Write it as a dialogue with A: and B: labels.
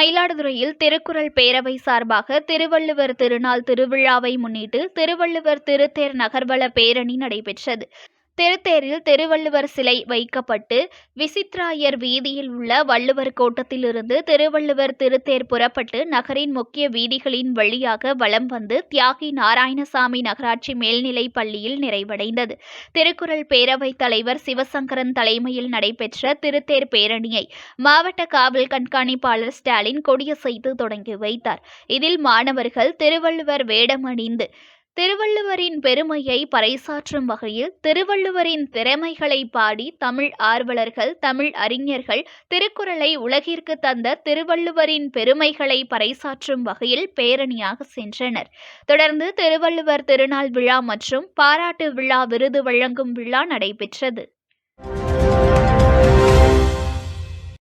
A: மயிலாடுதுறையில் திருக்குறள் பேரவை சார்பாக திருவள்ளுவர் திருநாள் திருவிழாவை முன்னிட்டு திருவள்ளுவர் திருத்தேர் நகர்வல பேரணி நடைபெற்றது. திருத்தேரில் திருவள்ளுவர் சிலை வைக்கப்பட்டு விசித்ராயர் வீதியில் உள்ள வள்ளுவர் கோட்டத்திலிருந்து திருவள்ளுவர் திருத்தேர் புறப்பட்டு நகரின் முக்கிய வீதிகளின் வழியாக வலம் வந்து தியாகி நாராயணசாமி நகராட்சி மேல்நிலைப் பள்ளியில் நிறைவடைந்தது. திருக்குறள் பேரவைத் தலைவர் சிவசங்கரன் தலைமையில் நடைபெற்ற திருத்தேர் பேரணியை மாவட்ட காவல் கண்காணிப்பாளர் ஸ்டாலின் கொடியசைத்து தொடங்கி வைத்தார். இதில் மாணவர்கள் திருவள்ளுவர் வேடம் அணிந்து திருவள்ளுவரின் பெருமையை பறைசாற்றும் வகையில் திருவள்ளுவரின் திறமைகளை பாடி தமிழ் ஆர்வலர்கள் தமிழ் அறிஞர்கள் திருக்குறளை உலகிற்கு தந்த திருவள்ளுவரின் பெருமைகளை பறைசாற்றும் வகையில் பேரணியாக சென்றனர். தொடர்ந்து திருவள்ளுவர் திருநாள் விழா மற்றும் பாராட்டு விழா விருது வழங்கும் விழா நடைபெற்றது.